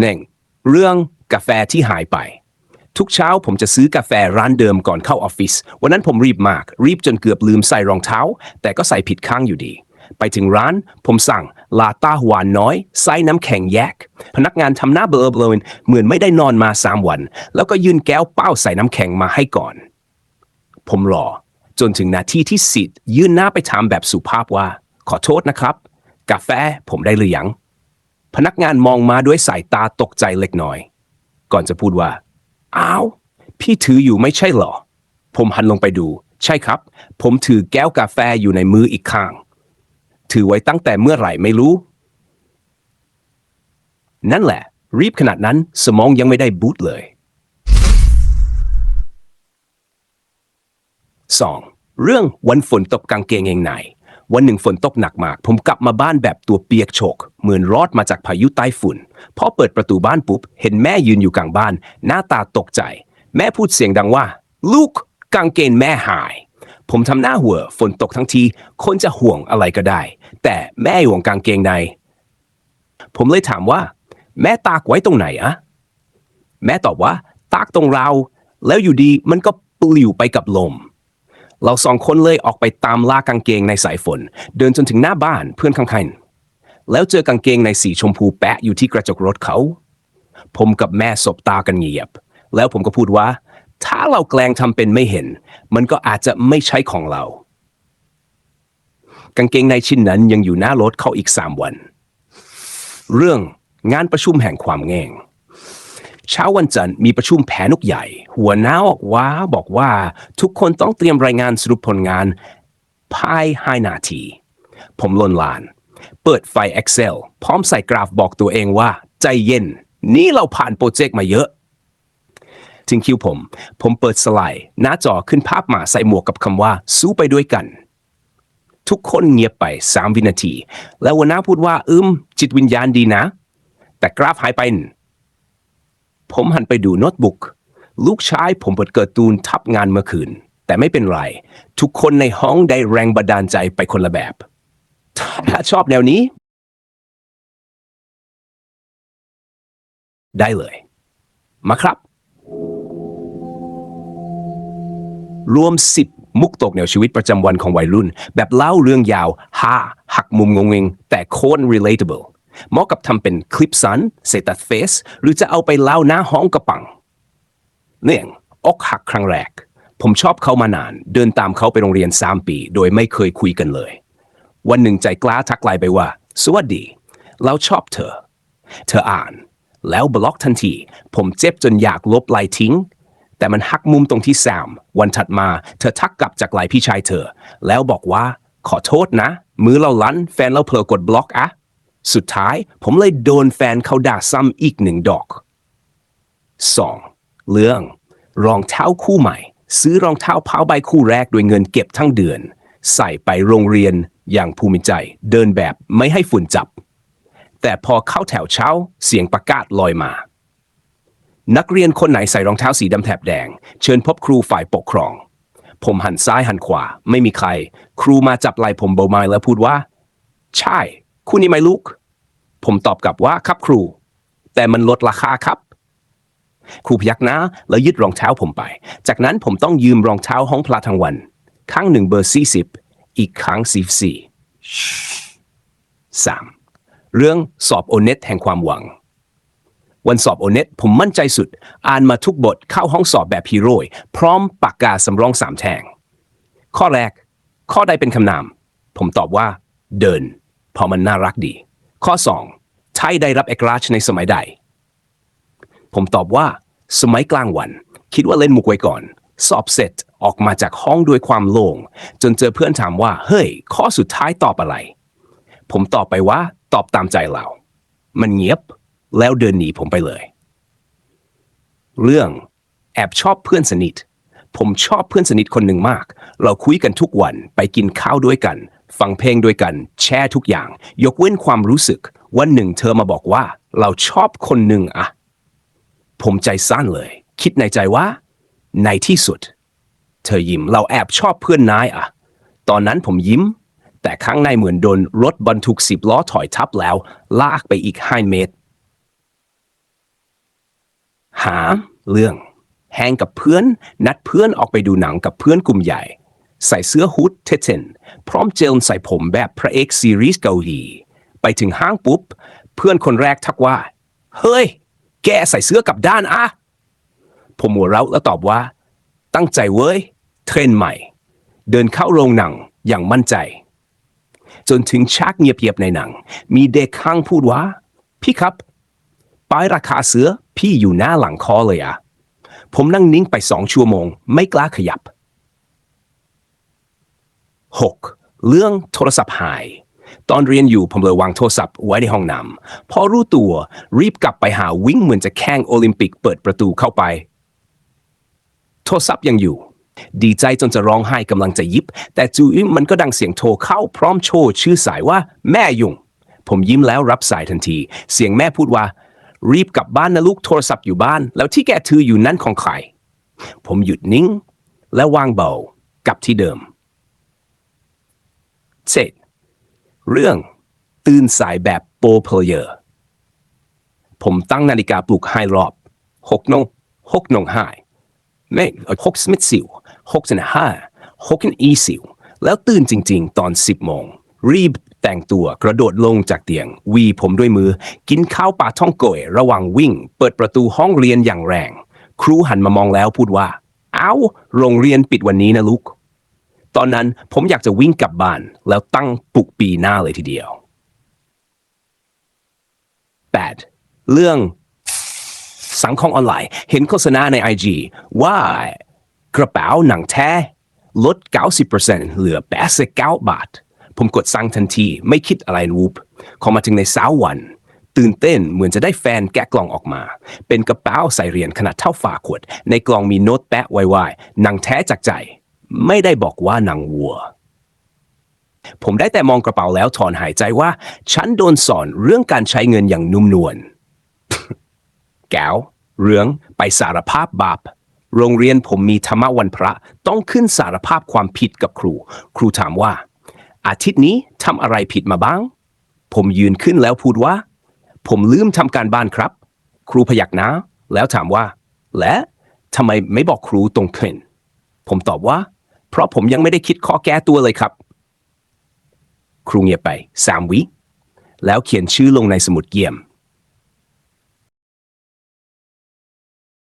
หนึ่งเรื่องกาแฟที่หายไป ทุกเช้าผมจะซื้อกาแฟร้านเดิมก่อนเข้าออฟฟิศวันนั้นผมรีบมาก รีบจนเกือบลืมใส่รองเท้า แต่ก็ใส่ผิดข้างอยู่ดี ไปถึงร้าน ผมสั่งลาต้าหวานน้อยไส้น้ำแข็งแยก พนักงานทำหน้าเบลอเบลอเหมือนไม่ได้นอนมาสามวัน แล้วก็ยื่นแก้วเป้าใส่น้ำแข็งมาให้ก่อน ผมรอ จนถึงนาทีที่สิทธิ์ยื่นหน้าไปถามแบบสุภาพว่า ขอโทษนะครับ กาแฟผมได้หรือยัง พนักงานมองมาด้วยสายตาตกใจเล็กน้อย ก่อนจะพูดว่า อ้าว พี่ถืออยู่ไม่ใช่เหรอ ผมหันลงไปดู ใช่ครับ ผมถือแก้วกาแฟอยู่ในมืออีกข้าง ถือไว้ตั้งแต่เมื่อไหร่ไม่รู้ นั่นแหละ รีบขนาดนั้นสมองยังไม่ได้บูตเลย 2. เรื่องวันฝนตกกางเกงเองใน วันหนึ่งฝนตกหนักมาก ผมกลับมาบ้านแบบตัวเปียกโชก เหมือนรอดมาจากพายุใต้ฝุ่น พอเปิดประตูบ้านปุ๊บ เห็นแม่ยืนอยู่กลางบ้าน หน้าตาตกใจ แม่พูดเสียงดังว่า ลูกกางเกงแม่หาย ผมทำหน้าหัวฝนตกทั้งที คนจะห่วงอะไรก็ได้ แต่แม่ห่วงกางเกงใน ผมเลยถามว่า แม่ตากไว้ตรงไหนอะแม่ตอบว่า ตากตรงเรา แล้วอยู่ดีมันก็ปลิวไปกับลม เราสองคนเลยออกไปตามล่ากางเกงในสายฝน เดินจนถึงหน้าบ้านเพื่อนข้างๆแล้วเจอกางเกงในสีชมพูแปะอยู่ที่กระจกรถเขา ผมกับแม่สบตากันเงียบ แล้วผมก็พูดว่า ถ้าเราแกล้งทำเป็นไม่เห็น มันก็อาจจะไม่ใช่ของเรา กางเกงในชิ้นนั้นยังอยู่หน้ารถเขาอีกสามวัน เรื่องงานประชุมแห่งความแง่ง เช้าวันจันทร์มีประชุมแผนกใหญ่ หัวหน้าบอกว่าบอกว่าทุกคนต้องเตรียมรายงานสรุปผลงานภายห้านาที ผมลนลาน เปิดไฟ Excel พร้อมใส่กราฟบอกตัวเองว่า ใจเย็น นี่เราผ่านโปรเจกต์มาเยอะถึงคิวผม ผมเปิดสไลด์หน้าจอขึ้นภาพมาใส่หมวกกับคำว่า สู้ไปด้วยกัน ทุกคนเงียบไป 3 วินาที แล้วหัวหน้าพูดว่า อืม จิตวิญญาณดีนะ แต่กราฟหายไป ผมหันไปดูโน้ตบุ๊กลูกชายผมเปิดเกิดตูนทับงานเมื่อคืน แต่ไม่เป็นไร ทุกคนในห้องได้แรงบันดาลใจไปคนละแบบ ถ้าชอบแนวนี้ ได้เลย มาครับ รวม 10 มุกตกแนวชีวิตประจำวันของวัยรุ่น แบบเล่าเรื่องยาวฮาหักมุมงงเงแต่โคตร relatable เหมาะกับทำเป็นคลิปสั้นเซตัดเฟสหรือจะเอาไปเล่าหน้าห้องกระปัง เนื่องอกหักครั้งแรก ผมชอบเขามานาน เดินตามเขาไปโรงเรียน 3 ปี โดยไม่เคยคุยกันเลย วันหนึ่งใจกล้าทักไลน์ไปว่า สวัสดี เราชอบเธอ เธออ่าน แล้วบล็อกทันที ผมเจ็บจนอยากลบไลน์ทิ้ง แต่มันหักมุมตรงที่แซมวันถัดมาเธอทักกลับจากไลน์พี่ชายเธอ แล้วบอกว่า ขอโทษนะ มือเราลันแฟนเราเผลอกดบล็อกอะ สุดท้ายผมเลยโดนแฟนเขาด่าซ้ำอีกหนึ่งดอก 2. เรื่องรองเท้าคู่ใหม่ ซื้อรองเท้าผ้าใบคู่แรกด้วยเงินเก็บทั้งเดือน ใส่ไปโรงเรียนอย่างภูมิใจ เดินแบบไม่ให้ฝุ่นจับ แต่พอเข้าแถวเช้าเสียงประกาศลอยมา นักเรียนคนไหนใส่รองเท้าสีดำแถบแดง เชิญพบครูฝ่ายปกครอง ผมหันซ้ายหันขวา ไม่มีใคร ครูมาจับไหล่ผมเบาไม้แล้วพูดว่า ใช่ คุณนี่ไหมลูก ผมตอบกลับว่าครับครู แต่มันลดราคาครับ ครูพยักหน้าแล้วยึดรองเท้าผมไป จากนั้นผมต้องยืมรองเท้าห้องพละทั้งวัน ข้างหนึ่งเบอร์สี่สิบอีกข้งสี่สี่สามเรื่องสอบโอเน็ตแห่งความหวัง วันสอบโอเน็ตผมมั่นใจสุด อ่านมาทุกบทเข้าห้องสอบแบบฮีโร่พร้อมปากกาสำรองสามแทงข้อแรก ข้อใดเป็นคำนาม ผมตอบว่า เดินเพราะมันน่ารักดี ข้อ 2. ไทยได้รับเอกราชในสมัยใด ผมตอบว่า สมัยกลางวัน คิดว่าเล่นมุกไว้ก่อน สอบเสร็จออกมาจากห้องด้วยความโล่งจนเจอเพื่อนถามว่า เฮ้ย ข้อสุดท้ายตอบอะไร ผมตอบไปว่า ตอบตามใจเรา มันเงียบ แล้วเดินหนีผมไปเลย เรื่องแอบชอบเพื่อนสนิทผมชอบเพื่อนสนิทคนหนึ่งมาก เราคุยกันทุกวันไปกินข้าวด้วยกัน ฟังเพลงด้วยกัน แชร์ทุกอย่าง ยกเว้นความรู้สึก วันหนึ่งเธอมาบอกว่า เราชอบคนหนึ่งอะ ผมใจสั้นเลย คิดในใจว่า ในที่สุด เธอยิ้มเราแอบชอบเพื่อนนายอะ ตอนนั้นผมยิ้ม แต่ข้างในเหมือนโดนรถบรรทุกสิบล้อถอยทับแล้ว ลากไปอีกห้าเมตร หา เรื่องแฮงกับเพื่อน นัดเพื่อนออกไปดูหนังกับเพื่อนกลุ่มใหญ่ ใส่เสื้อฮูดเทนพร้อมเจลใส่ผมแบบพระเอกซีรีส์เกาหลี ไปถึงห้างปุ๊บ เพื่อนคนแรกทักว่า เฮ้ย แกใส่เสื้อกลับด้านอะผมหัวเราะแล้วตอบว่า ตั้งใจเว้ย เทรนใหม่ เดินเข้าโรงหนังอย่างมั่นใจ จนถึงฉากเงียบๆในหนัง มีเด็กข้างพูดว่า พี่ครับป้ายราคาเสื้อพี่อยู่หน้าหลังคอเลยอะผมนั่งนิ่งไปสองชั่วโมง ไม่กล้าขยับ 6. เรื่องโทรศัพท์หาย ตอนเรียนอยู่ผมเลยวางโทรศัพท์ไว้ในห้องน้ำพอรู้ตัวรีบกลับไปหาวิ่งเหมือนจะแข่งโอลิมปิกเปิดประตูเข้าไป โทรศัพท์ยังอยู่ ดีใจจนจะร้องไห้กำลังจะยิบ แต่จู่ๆมันก็ดังเสียงโทรเข้าพร้อมโชว์ชื่อสายว่าแม่ยุงผมยิ้มแล้วรับสายทันที เสียงแม่พูดว่า รีบกลับบ้านนะลูกโทรศัพท์อยู่บ้าน แล้วที่แกถืออยู่นั่นของใครผมหยุดนิ่ง และวางเบากลับที่เดิม เสร็จเรื่องตื่นสายแบบโปรเพลเยอร์ผมตั้งนาฬิกาปลุกให้รอบหกนงหกนงห้าไม่หกสมิธสิวหกสิบห้าหกอีสิวแล้วตื่นจริง ๆ ตอนสิบโมง รีบแต่งตัวกระโดดลงจากเตียง วีผมด้วยมือ กินข้าวปลาท่องโกยระหว่างวิ่ง เปิดประตูห้องเรียนอย่างแรง ครูหันมามองแล้วพูดว่า เอา้า โรงเรียนปิดวันนี้นะลูก ตอนนั้นผมอยากจะวิ่งกลับบ้าน แล้วตั้งปลุกปีหน้าเลยทีเดียว 8. เรื่องสังคมออนไลน์ เห็นโฆษณาใน IG ว่ากระเป๋าหนังแท้ลด 90%เหลือ 89 บาท ผมกดสั่งทันทีไม่คิดอะไรวูบพอมาถึงในเช้าวัน ตื่นเต้นเหมือนจะได้แฟนแกะกล่องออกมา เป็นกระเป๋าใส่เหรียญขนาดเท่าฝาขวด ในกล่องมีโน้ตแปะไว้ว่าหนังแท้จากใจ ไม่ได้บอกว่านังวัว ผมได้แต่มองกระเป๋าแล้วถอนหายใจว่า ฉันโดนสอนเรื่องการใช้เงินอย่างนุ่มนวล แก้ว เรื่องไปสารภาพบาป โรงเรียนผมมีธรรมวันพระต้องขึ้นสารภาพความผิดกับครู ครูถามว่า อาทิตย์นี้ทำอะไรผิดมาบ้าง ผมยืนขึ้นแล้วพูดว่า ผมลืมทำการบ้านครับ ครูพยักหน้าแล้วถามว่า และทำไมไม่บอกครูตรงขึ้นผมตอบว่า เพราะผมยังไม่ได้คิดข้อแก้ตัวเลยครับ ครูเงียบไปสามวิ แล้วเขียนชื่อลงในสมุดเยี่ยม